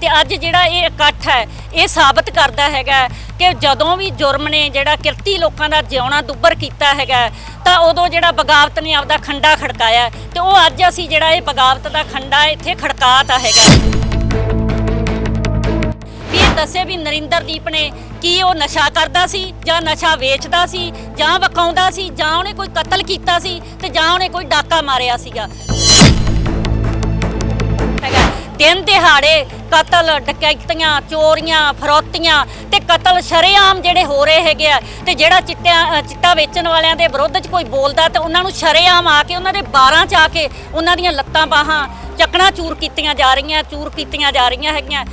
ਤੇ ਅੱਜ ਜਿਹੜਾ ਇਹ ਇਕੱਠ ਹੈ, ਇਹ ਸਾਬਤ ਕਰਦਾ ਹੈਗਾ ਕਿ ਜਦੋਂ ਵੀ ਜੁਰਮ ਨੇ ਜਿਹੜਾ ਕਿਰਤੀ ਲੋਕਾਂ ਦਾ ਜਿਉਣਾ ਦੁੱਬਰ ਕੀਤਾ ਹੈਗਾ ਤਾਂ ਉਦੋਂ ਜਿਹੜਾ ਬਗਾਵਤ ਨੇ ਆਪਦਾ ਖੰਡਾ ਖੜਕਾਇਆ ਤੇ ਉਹ ਅੱਜ ਅਸੀਂ ਜਿਹੜਾ ਇਹ ਬਗਾਵਤ ਦਾ ਖੰਡਾ ਇੱਥੇ ਖੜਕਾਤਾ ਹੈਗਾ ਇਹ ਦੱਸੇ ਵੀ ਨਰਿੰਦਰਦੀਪ ਨੇ ਕੀ ਉਹ ਨਸ਼ਾ ਕਰਦਾ ਸੀ ਜਾਂ ਨਸ਼ਾ ਵੇਚਦਾ ਸੀ ਜਾਂ ਵਕਾਉਂਦਾ ਸੀ ਜਾਂ ਉਹਨੇ ਕੋਈ ਕਤਲ ਕੀਤਾ ਸੀ ਤੇ ਜਾਂ ਉਹਨੇ ਕੋਈ ਡਾਕਾ ਮਾਰਿਆ ਸੀਗਾ। ਦਿਨ ਦਿਹਾੜੇ ਕਤਲ ਡਕੈਤੀਆਂ ਚੋਰੀਆਂ ਫਰੋਤੀਆਂ ਤੇ ਕਤਲ ਸ਼ਰੇਆਮ ਜਿਹੜੇ ਹੋ ਰਹੇ ਹੈਗੇ ਆ ਤੇ ਜਿਹੜਾ ਚਿੱਟਿਆਂ ਚਿੱਟਾ ਵੇਚਣ ਵਾਲਿਆਂ ਦੇ ਵਿਰੁੱਧ 'ਚ ਕੋਈ ਬੋਲਦਾ ਤੇ ਉਹਨਾਂ ਨੂੰ ਸ਼ਰੇਆਮ ਆ ਕੇ ਉਹਨਾਂ ਦੇ ਬਾਰਾਂ 'ਚ ਆ ਕੇ ਉਹਨਾਂ ਦੀਆਂ ਲੱਤਾਂ ਬਾਹਾਂ ਚੱਕਣਾ ਚੂਰ ਕੀਤੀਆਂ ਜਾ ਰਹੀਆਂ ਚੂਰ ਕੀਤੀਆਂ ਜਾ ਰਹੀਆਂ ਹੈਗੀਆਂ।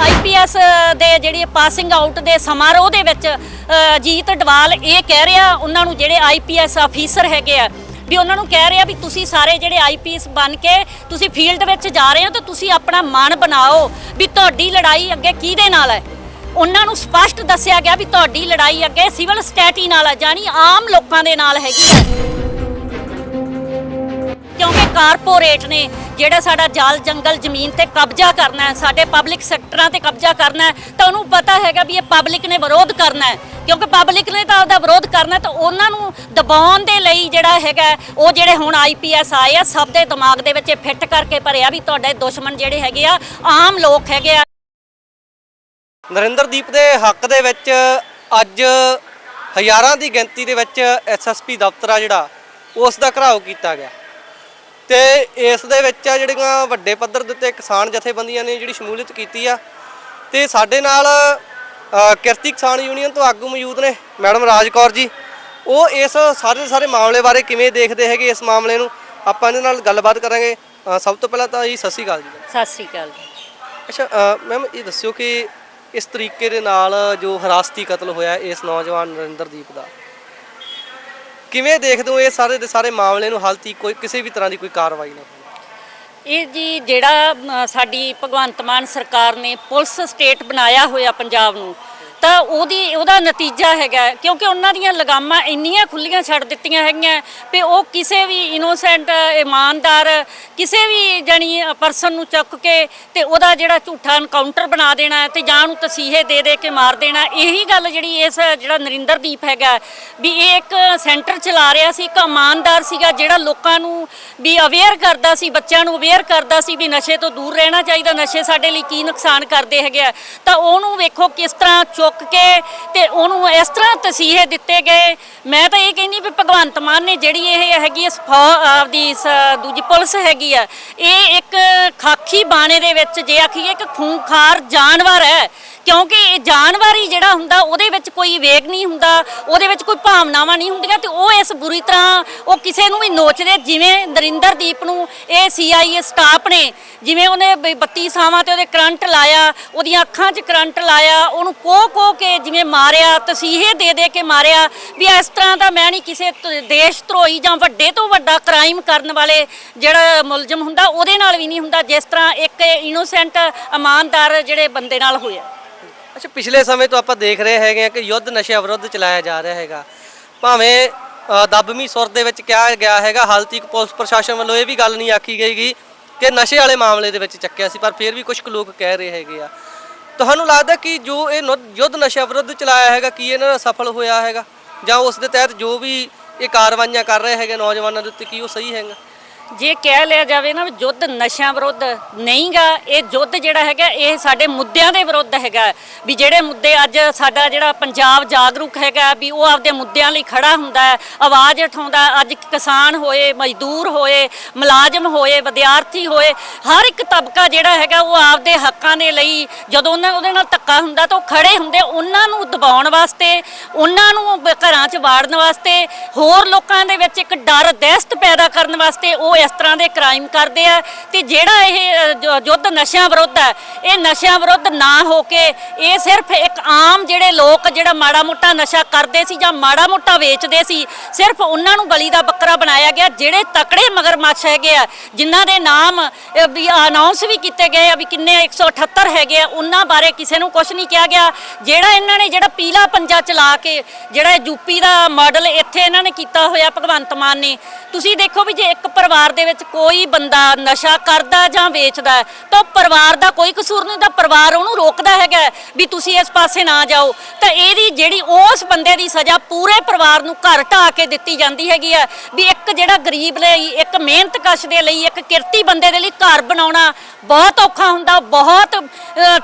ਆਈਪੀਐਸ ਦੇ ਜਿਹੜੀ ਪਾਸਿੰਗ ਆਊਟ ਦੇ ਸਮਾਰੋਹ ਦੇ ਵਿੱਚ ਅ, ਜੀਤ ਡਵਾਲ ਇਹ ਕਹਿ ਰਿਹਾ ਉਹਨਾਂ ਨੂੰ ਜਿਹੜੇ ਆਈਪੀਐਸ ਅਫੀਸਰ ਹੈਗੇ ਆ ਵੀ ਉਹਨਾਂ ਨੂੰ ਕਹਿ ਰਿਹਾ ਵੀ ਤੁਸੀਂ ਸਾਰੇ ਜਿਹੜੇ ਆਈਪੀਐਸ ਬਣ ਕੇ ਤੁਸੀਂ ਫੀਲਡ ਵਿੱਚ ਜਾ ਰਹੇ ਹੋ ਤਾਂ ਤੁਸੀਂ ਆਪਣਾ ਮਨ ਬਣਾਓ ਵੀ ਤੁਹਾਡੀ ਲੜਾਈ ਅੱਗੇ ਕਿਹਦੇ ਨਾਲ ਹੈ? ਉਹਨਾਂ ਨੂੰ ਸਪਸ਼ਟ ਦੱਸਿਆ ਗਿਆ ਵੀ ਤੁਹਾਡੀ ਲੜਾਈ ਅੱਗੇ ਸਿਵਲ ਸਟੈਟੀ ਨਾਲ ਹੈ ਜਾਨੀ ਆਮ ਲੋਕਾਂ ਦੇ ਨਾਲ ਹੈਗੀ ਹੈ। ਕਿਉਂਕਿ ਕਾਰਪੋਰੇਟ ਨੇ ਜਿਹੜਾ ਸਾਡਾ ਜਲ ਜੰਗਲ ਜ਼ਮੀਨ ਤੇ ਕਬਜ਼ਾ ਕਰਨਾ ਹੈ, ਸਾਡੇ ਪਬਲਿਕ ਸੈਕਟਰਾਂ ਤੇ ਕਬਜ਼ਾ ਕਰਨਾ ਹੈ, ਤਾਂ ਉਹਨੂੰ ਪਤਾ ਹੈਗਾ ਵੀ ਇਹ ਪਬਲਿਕ ਨੇ ਵਿਰੋਧ ਕਰਨਾ ਹੈ। ਕਿਉਂਕਿ ਪਬਲਿਕ ਨੇ ਤਾਂ ਆਪਦਾ ਵਿਰੋਧ ਕਰਨਾ ਤਾਂ ਉਹਨਾਂ ਨੂੰ ਦਬਾਉਣ ਦੇ ਲਈ ਜਿਹੜਾ ਹੈਗਾ, ਉਹ ਜਿਹੜੇ ਹੁਣ ਆਈਪੀਐਸ ਆਏ ਆ, ਸਭ ਦੇ ਦਿਮਾਗ ਦੇ ਵਿੱਚ ਫਿੱਟ ਕਰਕੇ ਭਰਿਆ ਵੀ ਤੁਹਾਡੇ ਦੁਸ਼ਮਣ ਜਿਹੜੇ ਹੈਗੇ ਆ, ਆਮ ਲੋਕ ਹੈਗੇ ਆ। ਨਰਿੰਦਰਦੀਪ ਦੇ ਹੱਕ ਦੇ ਵਿੱਚ ਅੱਜ ਹਜ਼ਾਰਾਂ ਦੀ ਗਿਣਤੀ ਦੇ ਵਿੱਚ ਐਸਐਸਪੀ ਦਫ਼ਤਰ ਆ ਜਿਹੜਾ, ਉਸ ਦਾ ਘਰਾਓ ਕੀਤਾ ਗਿਆ। ਤੇ ਇਸ ਦੇ ਵਿੱਚ ਆ ਜਿਹੜੀਆਂ ਵੱਡੇ ਪੱਧਰ ਦੇ ਉੱਤੇ ਕਿਸਾਨ ਜਥੇਬੰਦੀਆਂ ਨੇ ਜਿਹੜੀ ਸ਼ਮੂਲੀਅਤ ਕੀਤੀ ਆ, ਤੇ ਸਾਡੇ ਨਾਲ ਕਿਰਤੀ ਕਿਸਾਨ ਯੂਨੀਅਨ ਤੋਂ ਆਗੂ ਮੌਜੂਦ ਨੇ ਮੈਡਮ ਰਾਜ ਕੌਰ ਜੀ। ਉਹ ਇਸ ਸਾਰੇ ਸਾਰੇ ਮਾਮਲੇ ਬਾਰੇ ਕਿਵੇਂ ਦੇਖਦੇ ਹੈਗੇ ਇਸ ਮਾਮਲੇ ਨੂੰ? ਆਪਾਂ ਇਹਨਾਂ ਨਾਲ ਗੱਲਬਾਤ ਕਰਾਂਗੇ। ਸਭ ਤੋਂ ਪਹਿਲਾਂ ਤਾਂ ਜੀ ਸਤਿ ਸ਼੍ਰੀ ਅਕਾਲ ਜੀ। ਸਤਿ ਸ੍ਰੀ ਅਕਾਲ ਜੀ। ਅੱਛਾ ਮੈਮ ਇਹ ਦੱਸਿਓ ਕਿ ਇਸ ਤਰੀਕੇ ਦੇ ਨਾਲ ਜੋ ਹਰਾਸਤੀ ਕਤਲ ਹੋਇਆ ਇਸ ਨੌਜਵਾਨ ਨਰਿੰਦਰਦੀਪ ਦਾ ਕਿਵੇਂ ਦੇਖਦੇ ਹੋ ਇਹ ਸਾਰੇ ਦੇ ਸਾਰੇ ਮਾਮਲੇ ਨੂੰ? ਹਾਲ ਤੱਕ ਕੋਈ ਕਿਸੇ ਵੀ ਤਰ੍ਹਾਂ ਦੀ ਕੋਈ ਕਾਰਵਾਈ ਨਾ ਇਹ ਜੀ ਜਿਹੜਾ ਸਾਡੀ ਭਗਵੰਤ ਮਾਨ ਸਰਕਾਰ ਨੇ ਪੁਲਿਸ ਸਟੇਟ ਬਣਾਇਆ ਹੋਇਆ ਪੰਜਾਬ ਨੂੰ ਤਾਂ ਉਹਦੀ, ਉਹਦਾ ਨਤੀਜਾ ਹੈਗਾ ਕਿਉਂਕਿ ਉਹਨਾਂ ਦੀਆਂ ਲਗਾਮਾਂ ਇੰਨੀਆਂ ਖੁੱਲੀਆਂ ਛੱਡ ਦਿੱਤੀਆਂ ਹੈਗੀਆਂ ਵੀ ਉਹ ਕਿਸੇ ਵੀ ਇਨੋਸੈਂਟ ਇਮਾਨਦਾਰ, ਕਿਸੇ ਵੀ ਜਾਨੀ ਪਰਸਨ ਨੂੰ ਚੁੱਕ ਕੇ ਤੇ ਉਹਦਾ ਜਿਹੜਾ ਝੂਠਾ ਐਨਕਾਊਂਟਰ ਬਣਾ ਦੇਣਾ ਤੇ ਜਾਂ ਨੂੰ ਤਸੀਹੇ ਦੇ ਦੇ ਕੇ ਮਾਰ ਦੇਣਾ ਇਹੀ ਗੱਲ ਜਿਹੜੀ ਇਸ ਜਿਹੜਾ ਨਰਿੰਦਰਦੀਪ ਹੈਗਾ ਵੀ ਇਹ ਇੱਕ ਸੈਂਟਰ ਚਲਾ ਰਿਹਾ ਸੀ, ਇੱਕ ਇਮਾਨਦਾਰ ਸੀਗਾ ਜਿਹੜਾ ਲੋਕਾਂ ਨੂੰ ਵੀ ਅਵੇਅਰ ਕਰਦਾ ਸੀ, ਬੱਚਿਆਂ ਨੂੰ ਅਵੇਅਰ ਕਰਦਾ ਸੀ ਵੀ ਨਸ਼ੇ ਤੋਂ ਦੂਰ ਰਹਿਣਾ ਚਾਹੀਦਾ, ਨਸ਼ੇ ਸਾਡੇ ਲਈ ਕੀ ਨੁਕਸਾਨ ਕਰਦੇ ਹੈਗੇ ਆ। ਤਾਂ ਉਹਨੂੰ ਵੇਖੋ ਕਿਸ ਤਰ੍ਹਾਂ ਚੁੱਕ ਕੇ ਤੇ ਉਹਨੂੰ ਇਸ ਤਰ੍ਹਾਂ ਤਸੀਹੇ ਦਿੱਤੇ ਗਏ। ਮੈਂ ਤਾਂ ਇਹ ਕਹਿੰਦੀ ਵੀ ਭਗਵੰਤ ਮਾਨ ਨੇ ਜਿਹੜੀ ਇਹ ਹੈਗੀ ਆ ਸਫਾ- ਆਪਦੀ ਦੂਜੀ ਪੁਲਿਸ ਹੈਗੀ ਆ, ਇਹ ਇੱਕ ਖਾਕੀ ਬਾਣੇ ਦੇ ਵਿੱਚ ਜੇ ਆਖੀਏ ਕਿ ਖੂੰਖਾਰ ਜਾਨਵਰ ਹੈ। ਕਿਉਂਕਿ ਇਹ ਜਾਨਵਰ ਹੀ ਜਿਹੜਾ ਹੁੰਦਾ, ਉਹਦੇ ਵਿੱਚ ਕੋਈ ਵੇਗ ਨਹੀਂ ਹੁੰਦਾ, ਉਹਦੇ ਵਿੱਚ ਕੋਈ ਭਾਵਨਾਵਾਂ ਨਹੀਂ ਹੁੰਦੀਆਂ ਤੇ ਉਹ ਇਸ ਬੁਰੀ ਤਰ੍ਹਾਂ ਉਹ ਕਿਸੇ ਨੂੰ ਵੀ ਨੋਚਦੇ। ਜਿਵੇਂ ਨਰਿੰਦਰਦੀਪ ਨੂੰ ਇਹ ਸੀਆਈਏ ਸਟਾਫ ਨੇ, ਜਿਵੇਂ ਉਹਨੇ ਬ- 32 ਸਾਵਾਂ ਤੇ ਉਹਦੇ ਕਰੰਟ ਲਾਇਆ, ਉਹਦੀਆਂ ਅੱਖਾਂ 'ਚ ਕਰੰਟ ਲਾਇਆ, ਉਹਨੂੰ ਕੋ ਕੋ ਕੇ ਜਿਵੇਂ ਮਾਰਿਆ, ਤਸੀਹੇ ਦੇ ਦੇ ਕੇ ਮਾਰਿਆ, ਵੀ ਇਸ ਤਰ੍ਹਾਂ ਦਾ ਮੈਂ ਨਹੀਂ ਕਿਸੇ ਦੇਸ਼ ਧਰੋਈ ਜਾਂ ਵੱਡੇ ਤੋਂ ਵੱਡਾ ਕ੍ਰਾਈਮ ਕਰਨ ਵਾਲੇ ਜਿਹੜਾ ਮੁਲਜ਼ਮ ਹੁੰਦਾ, ਉਹਦੇ ਨਾਲ ਵੀ ਨਹੀਂ ਹੁੰਦਾ, ਜਿਸ ਤਰ੍ਹਾਂ ਇੱਕ ਇਨੋਸੈਂਟ ਇਮਾਨਦਾਰ ਜਿਹੜੇ ਬੰਦੇ ਨਾਲ ਹੋਇਆ। ਅੱਛਾ ਪਿਛਲੇ ਸਮੇਂ ਤੋਂ ਆਪਾਂ ਦੇਖ ਰਹੇ ਹੈਗੇ ਆ ਕਿ ਯੁੱਧ ਨਸ਼ਿਆਂ ਵਿਰੁੱਧ ਚਲਾਇਆ ਜਾ ਰਿਹਾ ਹੈਗਾ। ਭਾਵੇਂ ਅ, ਸੁਰ ਦੇ ਵਿੱਚ ਕਿਹਾ ਗਿਆ ਹੈਗਾ ਹਾਲਤੀ ਪੁਲਿਸ ਪ੍ਰਸ਼ਾਸਨ ਵੱਲੋਂ ਇਹ ਵੀ ਗੱਲ ਨਹੀਂ ਆਖੀ ਗਈਗੀ ਕਿ ਨਸ਼ੇ ਵਾਲੇ ਮਾਮਲੇ ਦੇ ਵਿੱਚ ਚੱਕਿਆ ਸੀ ਪਰ ਫਿਰ ਵੀ ਕੁਝ ਕੁ ਲੋਕ ਕਹਿ ਰਹੇ ਹੈਗੇ ਆ। ਤੁਹਾਨੂੰ ਲੱਗਦਾ ਕਿ ਜੋ ਇਹ ਨੁ- ਯੁੱਧ ਨਸ਼ਿਆਂ ਵਿਰੁੱਧ ਚਲਾਇਆ ਹੈਗਾ ਕੀ ਇਹਨਾਂ ਦਾ ਸਫਲ ਹੋਇਆ ਹੈਗਾ? ਜਾਂ ਉਸ ਦੇ ਤਹਿਤ ਜੋ ਵੀ ਇਹ ਕਾਰਵਾਈਆਂ ਕਰ ਰਹੇ ਹੈਗੇ ਨੌਜਵਾਨਾਂ ਦੇ ਉੱਤੇ ਕੀ ਉਹ ਸਹੀ ਹੈਗਾ? ਜੇ ਕਹਿ ਲਿਆ ਜਾਵੇ ਨਾ ਵੀ ਯੁੱਧ ਨਸ਼ਿਆਂ ਵਿਰੁੱਧ ਨਹੀਂਗਾ, ਇਹ ਯੁੱਧ ਜਿਹੜਾ ਹੈਗਾ, ਇਹ ਸਾਡੇ ਮੁੱਦਿਆਂ ਦੇ ਵਿਰੁੱਧ ਹੈਗਾ। ਵੀ ਜਿਹੜੇ ਮੁੱਦੇ ਅੱਜ ਸਾਡਾ ਜਿਹੜਾ ਪੰਜਾਬ ਜਾਗਰੂਕ ਹੈਗਾ, ਵੀ ਉਹ ਆਪਦੇ ਮੁੱਦਿਆਂ ਲਈ ਖੜਾ ਹੁੰਦਾ ਹੈ, ਆਵਾਜ਼ ਉਠਾਉਂਦਾ, ਅੱਜ ਕਿਸਾਨ ਹੋਏ, ਮਜ਼ਦੂਰ ਹੋਏ, ਮੁਲਾਜ਼ਮ ਹੋਏ, ਵਿਦਿਆਰਥੀ ਹੋਏ, ਹਰ ਇੱਕ ਤਬਕਾ ਜਿਹੜਾ ਹੈਗਾ, ਉਹ ਆਪਦੇ ਹੱਕਾਂ ਦੇ ਲਈ ਜਦੋਂ ਉਹਨਾਂ ਉਹਦੇ ਨਾਲ ਧੱਕਾ ਹੁੰਦਾ ਤਾਂ ਉਹ ਖੜੇ ਹੁੰਦੇ ਉਹਨਾਂ ਨੂੰ ਦਬਾਉਣ ਵਾਸਤੇ, ਉਹਨਾਂ ਨੂੰ ਘਰਾਂ 'ਚ ਵਾੜਨ ਵਾਸਤੇ, ਹੋਰ ਲੋਕਾਂ ਦੇ ਵਿੱਚ ਇੱਕ ਡਰ ਦਹਿਸ਼ਤ ਪੈਦਾ ਕਰਨ ਵਾਸਤੇ ਉਹ ਇਸ ਤਰ੍ਹਾਂ ਦੇ ਕ੍ਰਾਈਮ ਕਰਦੇ ਆ ਤੇ ਜਿਹੜਾ ਇਹ ਯੁੱਧ ਨਸ਼ਿਆਂ ਵਿਰੁੱਧ ਹੈ, ਇਹ ਨਸ਼ਿਆਂ ਵਿਰੁੱਧ ਨਾ ਹੋ ਕੇ ਇਹ ਸਿਰਫ ਇੱਕ ਆਮ ਜਿਹੜੇ ਲੋਕ ਜਿਹੜਾ ਮਾੜਾ ਮੋਟਾ ਨਸ਼ਾ ਕਰਦੇ ਸੀ ਜਾਂ ਮਾੜਾ ਮੋਟਾ ਵੇਚਦੇ ਸੀ, ਸਿਰਫ ਉਹਨਾਂ ਨੂੰ ਬਲੀ ਦਾ ਬੱਕਰਾ ਬਣਾਇਆ ਗਿਆ, ਜਿਹੜੇ ਤਕੜੇ ਮਗਰਮੱਛ ਹੈਗੇ ਆ, ਜਿਨ੍ਹਾਂ ਦੇ ਨਾਮ ਵੀ ਅਨਾਉਂਸ ਵੀ ਕੀਤੇ ਗਏ ਆ ਵੀ ਕਿੰਨੇ 178 ਹੈਗੇ ਆ, ਉਹਨਾਂ ਬਾਰੇ ਕਿਸੇ ਨੂੰ ਕੁਝ ਨਹੀਂ ਕਿਹਾ ਗਿਆ। ਜਿਹੜਾ ਇਹਨਾਂ ਨੇ ਜਿਹੜਾ ਪੀਲਾ ਪੰਜਾ ਚਲਾ ਕੇ, ਜਿਹੜਾ ਯੂਪੀ ਦਾ ਮਾਡਲ ਇੱਥੇ ਇਹਨਾਂ ਨੇ ਕੀਤਾ ਹੋਇਆ ਭਗਵੰਤ ਮਾਨ ਨੇ। ਤੁਸੀਂ ਦੇਖੋ ਵੀ ਜੇ ਇੱਕ ਪਰਿਵਾਰ ਪਰਿਵਾਰ ਦੇ ਵਿੱਚ ਕੋਈ ਬੰਦਾ ਨਸ਼ਾ ਕਰਦਾ ਜਾਂ ਵੇਚਦਾ ਤਾਂ ਪਰਿਵਾਰ ਦਾ ਕੋਈ ਕਸੂਰ ਨਹੀਂ ਤਾਂ ਪਰਿਵਾਰ ਉਹਨੂੰ ਰੋਕਦਾ ਹੈਗਾ ਵੀ ਤੁਸੀਂ ਇਸ ਪਾਸੇ ਨਾ ਜਾਓ। ਤਾਂ ਇਹਦੀ ਜਿਹੜੀ ਉਸ ਬੰਦੇ ਦੀ ਸਜ਼ਾ ਪੂਰੇ ਪਰਿਵਾਰ ਨੂੰ ਘਰ ਢਾ ਕੇ ਦਿੱਤੀ ਜਾਂਦੀ ਹੈਗੀ ਆ ਵੀ ਇੱਕ ਜਿਹੜਾ ਗਰੀਬ ਲਈ, ਇੱਕ ਮਿਹਨਤ ਕਸ਼ ਦੇ ਲਈ, ਇੱਕ ਕਿਰਤੀ ਬੰਦੇ ਦੇ ਲਈ ਘਰ ਬਣਾਉਣਾ ਬਹੁਤ ਔਖਾ ਹੁੰਦਾ। ਬਹੁਤ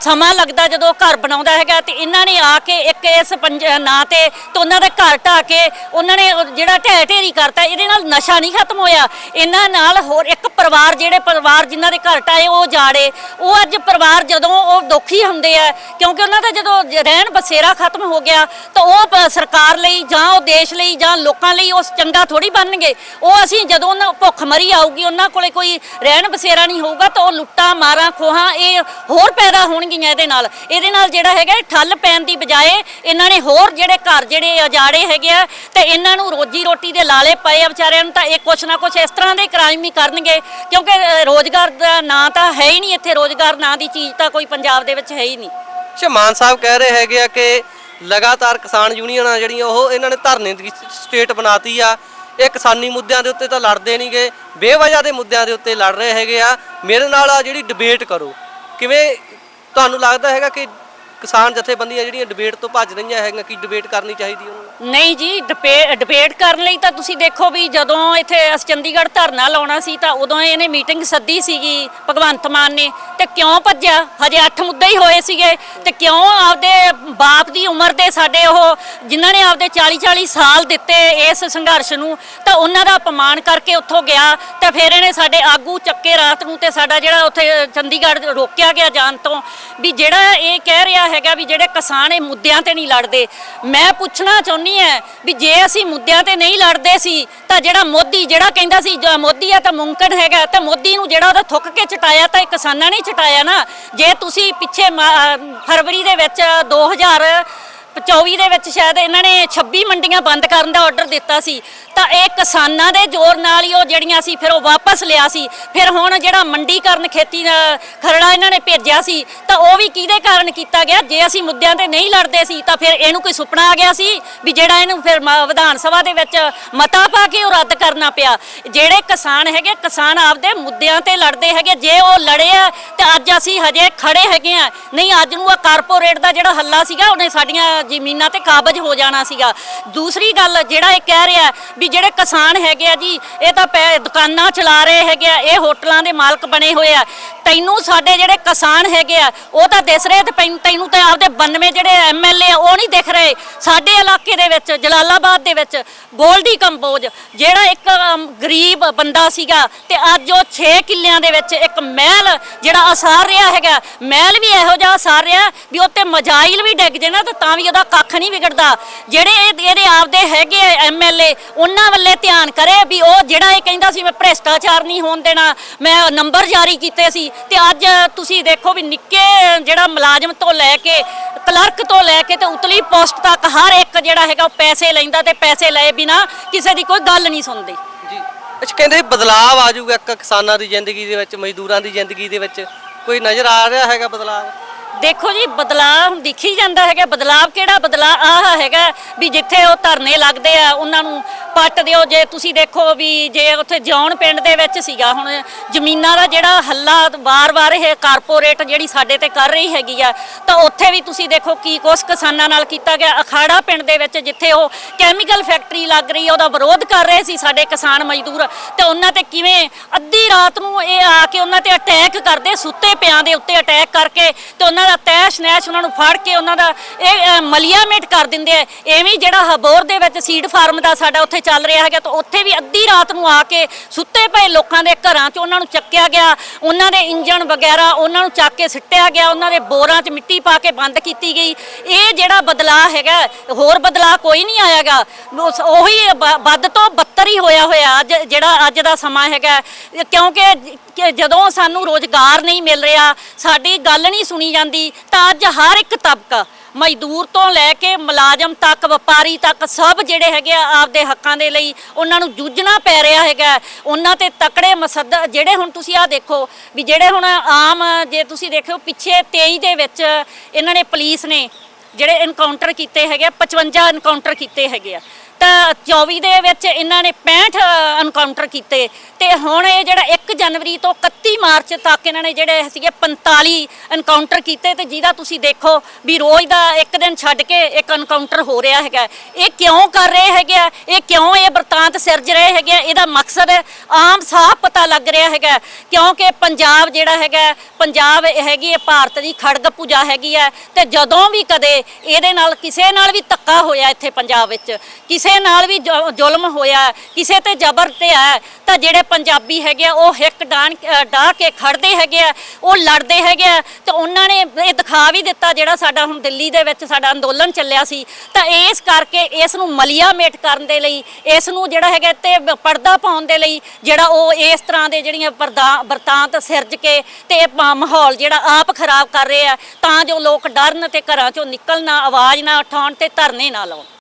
ਸਮਾਂ ਲੱਗਦਾ ਜਦੋਂ ਉਹ ਘਰ ਬਣਾਉਂਦਾ ਹੈਗਾ ਤੇ ਇਹਨਾਂ ਨੇ ਆ ਕੇ ਇੱਕ ਇਸ ਪੰਜ ਨਾਂ ਤੇ ਤੇ ਉਹਨਾਂ ਦੇ ਘਰ ਢਾ ਕੇ ਉਹਨਾਂ ਨੇ ਜਿਹੜਾ ਢਹਿ ਢੇਰੀ ਕਰਤਾ, ਇਹਦੇ ਨਾਲ ਨਸ਼ਾ ਨਹੀਂ ਖਤਮ ਹੋਇਆ। ਇਹਨਾਂ ਨਾਲ ਹੋਰ ਇੱਕ ਪਰਿਵਾਰ ਜਿਹੜੇ ਪਰਿਵਾਰ ਜਿਨ੍ਹਾਂ ਦੇ ਘਰ ਢਾਏ ਉਹ ਜਾੜੇ, ਉਹ ਅੱਜ ਪਰਿਵਾਰ ਜਦੋਂ ਉਹ ਦੁਖੀ ਹੁੰਦੇ ਆ, ਕਿਉਂਕਿ ਉਹਨਾਂ ਦਾ ਜਦੋਂ ਰਹਿਣ ਬਸੇਰਾ ਖਤਮ ਹੋ ਗਿਆ, ਤਾਂ ਉਹ ਸਰਕਾਰ ਲਈ ਜਾਂ ਉਹ ਦੇਸ਼ ਲਈ ਜਾਂ ਲੋਕਾਂ ਲਈ ਉਸ ਚੰਗਾ ਥੋੜੀ ਬਣਨਗੇ। ਉਹ ਅਸੀਂ ਜਦੋਂ ਉਹਨਾਂ ਭੁੱਖ ਮਰੀ ਆਊਗੀ, ਉਹਨਾਂ ਕੋਲੇ ਕੋਈ ਰਹਿਣ ਬਸੇਰਾ ਨਹੀਂ ਹੋਊਗਾ, ਤਾਂ ਉਹ ਲੁੱਟਾਂ, ਮਾਰਾਂ, ਖੋਹਾਂ ਇਹ ਹੋਰ ਪੈਦਾ ਹੋਣਗੀਆਂ ਇਹਦੇ ਨਾਲ। ਇਹਦੇ ਨਾਲ ਜਿਹੜਾ ਹੈਗਾ ਠੱਲ ਪੈਣ ਦੀ ਬਜਾਏ ਇਹਨਾਂ ਨੇ ਹੋਰ ਜਿਹੜੇ ਘਰ ਜਿਹੜੇ ਉਜਾੜੇ ਹੈਗੇ ਆ, ਤੇ ਇਹਨਾਂ ਨੂੰ ਰੋਜੀ ਰੋਟੀ ਦੇ ਲਾਲੇ ਪਏ ਆ ਵਿਚਾਰਿਆਂ ਨੂੰ, ਤਾਂ ਇਹ ਕੁਛ ਨਾ ਕੁਛ ਇਸ ਤਰ੍ਹਾਂ ਦੇ ਕ੍ਰਾਈਮ ਹੀ ਕਰਨਗੇ। ਕਿਉਂਕਿ ਅ, ਰੋਜ਼ਗਾਰ ਦਾ ਨਾਂ ਤਾਂ ਹੈ ਹੀ ਨਹੀਂ ਇੱਥੇ। ਰੋਜ਼ਗਾਰ ਨਾਂ ਦੀ ਚੀਜ਼ ਤਾਂ ਕੋਈ ਪੰਜਾਬ ਦੇ ਵਿੱਚ ਹੈ ਹੀ ਨਹੀਂ। ਅੱਛਾ ਮਾਨ ਸਾਹਿਬ ਕਹਿ ਰਹੇ ਹੈਗੇ ਆ ਕਿ ਲਗਾਤਾਰ ਕਿਸਾਨ ਯੂਨੀਅਨਾਂ ਜਿਹੜੀਆਂ ਉਹ ਇਹਨਾਂ ਨੇ ਧਰਨੇ ਦੀ ਸਟੇਟ ਬਣਾਤੀ ਆ। ਇਹ ਕਿਸਾਨੀ ਮੁੱਦਿਆਂ ਦੇ ਉੱਤੇ ਤਾਂ ਲੜਦੇ ਨਹੀਂਗੇ ਬੇਵਜ੍ਹਾ ਦੇ ਮੁੱਦਿਆਂ ਦੇ ਉੱਤੇ ਲੜ ਰਹੇ ਹੈਗੇ ਆ। ਮੇਰੇ ਨਾਲ ਆ ਜਿਹੜੀ ਡਿਬੇਟ ਕਰੋ ਕਿਵੇਂ ਤੁਹਾਨੂੰ ਲੱਗਦਾ ਹੈਗਾ ਕਿ ਕਿਸਾਨ ਜਥੇਬੰਦੀਆਂ ਜਿਹੜੀਆਂ ਡਿਬੇਟ ਤੋਂ ਭੱਜ ਰਹੀਆਂ ਹੈਗੀਆਂ, ਕੀ ਡਿਬੇਟ ਕਰਨੀ ਚਾਹੀਦੀ ਉਹਨਾਂ ਨੂੰ? ਨਹੀਂ ਜੀ ਡਿਬੇ- ਡਿਬੇਟ ਕਰਨ ਲਈ ਤਾਂ ਤੁਸੀਂ ਦੇਖੋ ਵੀ ਜਦੋਂ ਇੱਥੇ ਅਸੀਂ ਚੰਡੀਗੜ੍ਹ ਧਰਨਾ ਲਾਉਣਾ ਸੀ ਤਾਂ ਉਦੋਂ ਇਹਨੇ ਮੀਟਿੰਗ ਸੱਦੀ ਸੀਗੀ, ਭਗਵੰਤ ਮਾਨ ਨੇ, ਤੇ ਕਿਉਂ ਭੱਜਿਆ? ਹਜੇ 8 ਮੁੱਦੇ ਹੀ ਹੋਏ ਸੀਗੇ, ਤੇ ਕਿਉਂ ਆਪਦੇ ਬਾਪ ਦੀ ਉਮਰ ਦੇ ਸਾਡੇ ਉਹ, ਜਿਨ੍ਹਾਂ ਨੇ ਆਪਦੇ 40 40 ਸਾਲ ਦਿੱਤੇ ਇਸ ਸੰਘਰਸ਼ ਨੂੰ, ਤਾਂ ਉਹਨਾਂ ਦਾ ਅਪਮਾਨ ਕਰਕੇ ਉੱਥੋਂ ਗਿਆ, ਤੇ ਫਿਰ ਇਹਨੇ ਸਾਡੇ ਆਗੂ ਚੱਕੇ ਰਾਤ ਨੂੰ ਤੇ ਸਾਡਾ ਜਿਹੜਾ ਉੱਥੇ ਚੰਡੀਗੜ੍ਹ ਰੋਕਿਆ ਗਿਆ ਜਾਣ ਤੋਂ, ਵੀ ਜਿਹੜਾ ਇਹ ਕਹਿ ਰਿਹਾ ਹੈਗਾ ਵੀ ਜਿਹੜੇ ਕਿਸਾਨ ਇਹ ਮੁੱਦਿਆਂ ਤੇ ਨਹੀਂ ਲੜਦੇ। ਮੈਂ ਪੁੱਛਣਾ ਚਾਹੁੰਦੀ ਹਾਂ ਵੀ ਜੇ ਅਸੀਂ ਮੁੱਦਿਆਂ ਤੇ ਨਹੀਂ ਲੜਦੇ ਸੀ, ਤਾਂ ਜਿਹੜਾ ਮੋਦੀ, ਜਿਹੜਾ ਕਹਿੰਦਾ ਸੀ ਮੋਦੀ ਆ ਤਾਂ ਮੁਮਕਨ ਹੈਗਾ, ਤਾਂ ਮੋਦੀ ਨੂੰ ਜਿਹੜਾ ਉਹਦਾ ਥੁੱਕ ਕੇ ਚਟਾਇਆ ਤਾਂ ਇਹ ਕਿਸਾਨਾਂ ਨੇ ਚਟਾਇਆ ਨਾ। ਜੇ ਤੁਸੀਂ ਪਿੱਛੇ ਫਰਵਰੀ ਦੇ ਵਿੱਚ 2000 24 ਦੇ ਵਿੱਚ ਸ਼ਾਇਦ ਇਹਨਾਂ ਨੇ 26 ਮੰਡੀਆਂ ਬੰਦ ਕਰਨ ਦਾ ਆਰਡਰ ਦਿੱਤਾ ਸੀ, ਤਾਂ ਇਹ ਕਿਸਾਨਾਂ ਦੇ ਜ਼ੋਰ ਨਾਲ ਹੀ ਉਹ ਜਿਹੜੀਆਂ ਸੀ, ਫਿਰ ਉਹ ਵਾਪਸ ਲਿਆ ਸੀ। ਫਿਰ ਹੁਣ ਜਿਹੜਾ ਮੰਡੀਕਰਨ ਖੇਤੀ ਦਾ ਖਰੜਾ ਇਹਨਾਂ ਨੇ ਭੇਜਿਆ ਸੀ, ਤਾਂ ਉਹ ਵੀ ਕਿਹਦੇ ਕਾਰਨ ਕੀਤਾ ਗਿਆ? ਜੇ ਅਸੀਂ ਮੁੱਦਿਆਂ ਤੇ ਨਹੀਂ ਲੜਦੇ ਸੀ, ਤਾਂ ਫਿਰ ਇਹਨੂੰ ਕੋਈ ਸੁਪਨਾ ਆ ਗਿਆ ਸੀ ਵੀ ਜਿਹੜਾ ਇਹਨੂੰ ਫਿਰ ਮ- ਵਿਧਾਨ ਸਭਾ ਦੇ ਵਿੱਚ ਮਤਾ ਪਾ ਕੇ ਉਹ ਰੱਦ ਕਰਨਾ ਪਿਆ? ਜਿਹੜੇ ਕਿਸਾਨ ਹੈਗੇ, ਕਿਸਾਨ ਆਪਦੇ ਮੁੱਦਿਆਂ ਤੇ ਲੜਦੇ ਹੈਗੇ, ਜੇ ਉਹ ਲੜੇ ਆ, ਤੇ ਅੱਜ ਅਸੀਂ ਹਜੇ ਖੜੇ ਹੈਗੇ ਆ। ਨਹੀਂ, ਅੱਜ ਨੂੰ ਆ ਕਾਰਪੋਰੇਟ ਦਾ ਜਿਹੜਾ ਹੱਲਾ ਸੀਗਾ, ਉਹਨੇ ਸਾਡੀਆਂ ਜ਼ਮੀਨਾਂ ਤੇ ਕਾਬਜ ਹੋ ਜਾਣਾ ਸੀਗਾ। ਦੂਸਰੀ ਗੱਲ ਜਿਹੜਾ ਇਹ ਕਹਿ ਰਿਹਾ ਵੀ ਜਿਹੜੇ ਕਿਸਾਨ ਹੈਗੇ ਆ ਜੀ ਇਹ ਤਾਂ ਪੈ- ਦੁਕਾਨਾਂ ਚਲਾ ਰਹੇ ਹੈਗੇ ਆ ਇਹ ਹੋਟਲਾਂ ਦੇ ਮਾਲਕ ਬਣੇ ਹੋਏ ਆ। ਤੈਨੂੰ ਸਾਡੇ ਜਿਹੜੇ ਕਿਸਾਨ ਹੈਗੇ ਆ ਉਹ ਤਾਂ ਦਿਸ ਰਹੇ ਤੇ ਪੈਨ- ਤੈਨੂੰ ਤਾਂ ਆਪਦੇ 92 ਜਿਹੜੇ ਐਮਐਲਏ ਆ ਉਹ ਨਹੀਂ ਦਿਖ ਰਹੇ। ਸਾਡੇ ਇਲਾਕੇ ਦੇ ਵਿੱਚ ਜਲਾਲਾਬਾਦ ਦੇ ਵਿੱਚ ਗੋਲਡੀ ਕੰਪੋਜ ਜਿਹੜਾ ਇੱਕ ਅਮ, ਗਰੀਬ ਬੰਦਾ ਸੀਗਾ ਤੇ ਅੱਜ ਉਹ 6 ਕਿੱਲਿਆਂ ਦੇ ਵਿੱਚ ਇੱਕ ਮਹਿਲ ਜਿਹੜਾ ਅਸਾਰ ਰਿਹਾ ਹੈਗਾ ਮਹਿਲ ਵੀ ਇਹੋ ਜਿਹਾ ਅਸਾਰ ਰਿਹਾ ਵੀ ਉੱਤੇ ਮਜਾਇਲ ਵੀ ਡਿੱਗ ਜੇ ਨਾ ਤਾਂ ਤਾਂ ਵੀ ਉਹਦਾ ਕੱਖ ਨਹੀਂ ਵਿਗੜਦਾ। ਜਿਹੜੇ ਇਹ- ਇਹਦੇ ਆਪਦੇ ਹੈਗੇ ਐਮਐਲਏ ਉਹਨਾਂ ਵੱਲੇ ਧਿਆਨ ਕਰੇ ਵੀ ਉਹ ਜਿਹੜਾ ਇਹ ਕਹਿੰਦਾ ਸੀ, ਮੈਂ ਭ੍ਰਿਸ਼ਟਾਚਾਰ ਨਹੀਂ ਹੋਣ ਦੇਣਾ, ਮੈਂ ਨੰਬਰ ਜਾਰੀ ਕੀਤੇ ਸੀ ਤੇ ਅੱਜ ਤੁਸੀਂ ਦੇਖੋ ਵੀ ਨਿੱਕੇ ਜਿਹੜਾ ਮੁਲਾਜ਼ਮ ਤੋਂ ਲੈ ਕੇ, ਕਲਰਕ ਤੋਂ ਲੈ ਕੇ ਤੇ ਉਤਲੀ ਪੋਸਟ ਤੱਕ ਹਰ ਇੱਕ ਜਿਹੜਾ ਹੈਗਾ ਉਹ ਪੈਸੇ ਲੈਂਦਾ ਤੇ ਪੈਸੇ ਲਏ ਬਿਨਾ ਕਿਸੇ ਦੀ ਕੋਈ ਗੱਲ ਨਹੀਂ ਸੁਣਦੇ। ਜੀ। ਅੱਛਾ, ਕਹਿੰਦੇ ਬਦਲਾਅ ਆ ਜਾਊਗਾ ਇੱਕ ਕਿਸਾਨਾਂ ਦੀ ਜ਼ਿੰਦਗੀ ਦੇ ਵਿੱਚ, ਮਜ਼ਦੂਰਾਂ ਦੀ ਜ਼ਿੰਦਗੀ ਦੇ ਵਿੱਚ। ਕੋਈ ਨਜ਼ਰ ਆ ਰਿਹਾ ਹੈਗਾ ਬਦਲਾਅ ਦੇਖੋ ਜੀ, ਬਦਲਾਅ ਹੁਣ ਦਿਖੀ ਜਾਂਦਾ ਹੈਗਾ। ਬਦਲਾਅ ਕਿਹੜਾ? ਬਦਲਾਅ ਆਹ ਹੈਗਾ ਵੀ ਜਿੱਥੇ ਉਹ ਧਰਨੇ ਲੱਗਦੇ ਆ, ਉਹਨਾਂ ਨੂੰ ਪੱਟ ਦਿਓ। ਜੇ ਤੁਸੀਂ ਦੇਖੋ ਵੀ ਜੇ ਉੱਥੇ ਜੌਣ ਪਿੰਡ ਦੇ ਵਿੱਚ ਸੀਗਾ, ਹੁਣ ਜ਼ਮੀਨਾਂ ਦਾ ਜਿਹੜਾ ਹੱਲਾ ਵਾਰ-ਵਾਰ ਇਹ ਕਾਰਪੋਰੇਟ ਜਿਹੜੀ ਸਾਡੇ ਤੇ ਕਰ ਰਹੀ ਹੈਗੀ ਆ, ਤਾਂ ਉੱਥੇ ਵੀ ਤੁਸੀਂ ਦੇਖੋ ਕੀ ਕੁਛ ਕਿਸਾਨਾਂ ਨਾਲ ਕੀਤਾ ਗਿਆ। ਅਖਾੜਾ ਪਿੰਡ ਦੇ ਵਿੱਚ ਜਿੱਥੇ ਉਹ ਕੈਮੀਕਲ ਫੈਕਟਰੀ ਲੱਗ ਰਹੀ ਹੈ ਉਹਦਾ ਵਿਰੋਧ ਕਰ ਰਹੇ ਸੀ ਸਾਡੇ ਕਿਸਾਨ ਮਜ਼ਦੂਰ। ਤੇ ਉਹਨਾਂ ਤੇ ਕਿਵੇਂ ਅੱਧੀ ਰਾਤ ਨੂੰ ਇਹ ਆ ਕੇ ਉਹਨਾਂ ਤੇ ਅਟੈਕ ਕਰਦੇ, ਸੁੱਤੇ ਪਿਆਂ ਦੇ ਉੱਤੇ ਅਟੈਕ ਕਰਕੇ ਤੇ ਉਹਨਾਂ ਦਾ ਤੈਸ਼ ਨੈਸ਼ ਉਹਨਾਂ ਨੂੰ ਫੜ ਕੇ ਉਹਨਾਂ ਦਾ ਇਹ ਅ, ਮਲੀਆਮੇਟ ਕਰ ਦਿੰਦੇ ਆ। ਐਵੇਂ ਜਿਹੜਾ ਹਬੋਰ ਦੇ ਵਿੱਚ ਸੀਡ ਫਾਰਮ ਦਾ ਸਾਡਾ ਉੱਥੇ ਚੱਲ ਰਿਹਾ ਹੈਗਾ ਤਾਂ ਉੱਥੇ ਵੀ ਅੱਧੀ ਰਾਤ ਨੂੰ ਆ ਕੇ ਸੁੱਤੇ ਪਏ ਲੋਕਾਂ ਦੇ ਘਰਾਂ 'ਚ ਉਹਨਾਂ ਨੂੰ ਚੱਕਿਆ ਗਿਆ। ਉਹਨਾਂ ਦੇ ਇੰਜਣ ਵਗੈਰਾ ਉਹਨਾਂ ਨੂੰ ਚੱਕ ਕੇ ਸਿੱਟਿਆ ਗਿਆ। ਉਹਨਾਂ ਦੇ ਬੋਰਾਂ 'ਚ ਮਿੱਟੀ ਪਾ ਕੇ ਬੰਦ ਕੀਤੀ ਗਈ। ਇਹ ਜਿਹੜਾ ਬਦਲਾਅ ਹੈਗਾ ਹੋਰ ਬਦਲਾਅ ਕੋਈ ਨਹੀਂ ਆਇਆਗਾ। ਉਸ- ਉਹੀ ਬ- ਵੱਧ ਤੋਂ ਬੱਤਰ ਹੀ ਹੋਇਆ ਹੋਇਆ ਅੱਜ ਜਿਹੜਾ ਅੱਜ ਦਾ ਸਮਾਂ ਹੈਗਾ। ਕਿਉਂਕਿ ਕਿ ਜਦੋਂ ਸਾਨੂੰ ਰੋਜ਼ਗਾਰ ਨਹੀਂ ਮਿਲ ਰਿਹਾ ਸਾਡੀ ਗੱਲ ਨਹੀਂ ਸੁਣੀ ਜਾਂਦੀ ਤਾਂ ਅੱਜ ਹਰ ਇੱਕ ਤਬਕਾ ਮਜ਼ਦੂਰ ਤੋਂ ਲੈ ਕੇ ਮੁਲਾਜ਼ਮ ਤੱਕ ਵਪਾਰੀ ਤੱਕ ਸਭ ਜਿਹੜੇ ਹੈਗੇ ਆ ਆਪਦੇ ਹੱਕਾਂ ਦੇ ਲਈ ਉਹਨਾਂ ਨੂੰ ਜੂਝਣਾ ਪੈ ਰਿਹਾ ਹੈਗਾ। ਉਹਨਾਂ ਤੇ ਤਕੜੇ ਮਸੱਦ ਜਿਹੜੇ ਹੁਣ ਤੁਸੀਂ ਆ ਦੇਖੋ ਵੀ ਜਿਹੜੇ ਹੁਣ ਆਮ ਜੇ ਤੁਸੀਂ ਦੇਖੋ ਪਿੱਛੇ 23 ਦੇ ਵਿੱਚ ਇਹਨਾਂ ਨੇ ਪੁਲਿਸ ਨੇ ਜਿਹੜੇ ਇਨਕਾਊਂਟਰ ਕੀਤੇ ਹੈਗੇ ਆ, 55 ਇਨਕਾਊਂਟਰ ਕੀਤੇ ਹੈਗੇ ਆ। ਤਾਂ 24 ਦੇ ਵਿੱਚ ਇਹਨਾਂ ਨੇ 65 ਐਨਕਾਊਂਟਰ ਕੀਤੇ। ਤੇ ਹੁਣ ਇਹ ਜਿਹੜਾ 1 ਜਨਵਰੀ ਤੋਂ 31 ਮਾਰਚ ਤੱਕ ਇਹਨਾਂ ਨੇ ਜਿਹੜੇ ਸੀਗੇ 45 ਐਨਕਾਊਂਟਰ ਕੀਤੇ ਤੇ ਜਿਹਦਾ ਤੁਸੀਂ ਦੇਖੋ ਵੀ ਰੋਜ਼ ਦਾ ਇੱਕ ਦਿਨ ਛੱਡ ਕੇ ਇੱਕ ਐਨਕਾਊਂਟਰ ਹੋ ਰਿਹਾ ਹੈਗਾ। ਇਹ ਕਿਉਂ ਕਰ ਰਹੇ ਹੈਗੇ ਆ? ਇਹ ਕਿਉਂ ਇਹ ਵਰਤਾਂਤ ਸਿਰਜ ਰਹੇ ਹੈਗੇ ਆ? ਇਹਦਾ ਮਕਸਦ ਆਮ ਸਾਫ਼ ਪਤਾ ਲੱਗ ਰਿਹਾ ਹੈਗਾ। ਕਿਉਂਕਿ ਪੰਜਾਬ ਜਿਹੜਾ ਹੈਗਾ, ਪੰਜਾਬ ਹੈਗੀ ਹੈ, ਭਾਰਤ ਦੀ ਖੜਗ ਪੂਜਾ ਹੈਗੀ ਹੈ। ਤੇ ਜਦੋਂ ਵੀ ਕਦੇ ਇਹਦੇ ਨਾਲ, ਕਿਸੇ ਨਾਲ ਵੀ ਧੱਕਾ ਹੋਇਆ ਇੱਥੇ ਪੰਜਾਬ ਵਿੱਚ, ਕਿਸੇ ਨਾਲ ਵੀ ਜ਼ੁ- ਜ਼ੁਲਮ ਹੋਇਆ, ਕਿਸੇ ਤੇ ਜ਼ਬਰ ਤੇ ਹੈ, ਤਾਂ ਜਿਹੜੇ ਪੰਜਾਬੀ ਹੈਗੇ ਆ, ਉਹ ਹਿੱਕ ਡਾਣ ਡਾਹ ਕੇ ਖੜਦੇ ਹੈਗੇ ਆ, ਉਹ ਲੜਦੇ ਹੈਗੇ ਆ, ਤੇ ਉਹਨਾਂ ਨੇ ਇਹ ਦਿਖਾ ਵੀ ਦਿੱਤਾ ਜਿਹੜਾ ਸਾਡਾ ਹੁਣ ਦਿੱਲੀ ਦੇ ਵਿੱਚ ਸਾਡਾ ਅੰਦੋਲਨ ਚੱਲਿਆ ਸੀ। ਤਾਂ ਇਸ ਕਰਕੇ ਇਸ ਨੂੰ ਮਲੀਆ ਮੇਟ ਕਰਨ ਦੇ ਲਈ, ਇਸ ਨੂੰ ਜਿਹੜਾ ਹੈਗਾ ਤੇ ਪਰਦਾ ਪਾਉਣ ਦੇ ਲਈ, ਜਿਹੜਾ ਉਹ ਇਸ ਤਰ੍ਹਾਂ ਦੇ ਜਿਹੜੀਆਂ ਵਰਦਾ- ਵਰਤਾਂਤ ਸਿਰਜ ਕੇ ਤੇ ਇਹ ਮ- ਮਾਹੌਲ ਜਿਹੜਾ ਆਪ ਖਰਾਬ ਕਰ ਰਹੇ ਆ, ਤਾਂ ਜੋ ਲੋਕ ਡਰਨ ਤੇ ਘਰਾਂ ਚੋਂ ਨਿਕਲਣਾ ਆਵਾਜ਼ ਨਾ ਉਠਾਉਣ ਤੇ ਧਰਨੇ ਨਾ ਲਾਉਣ।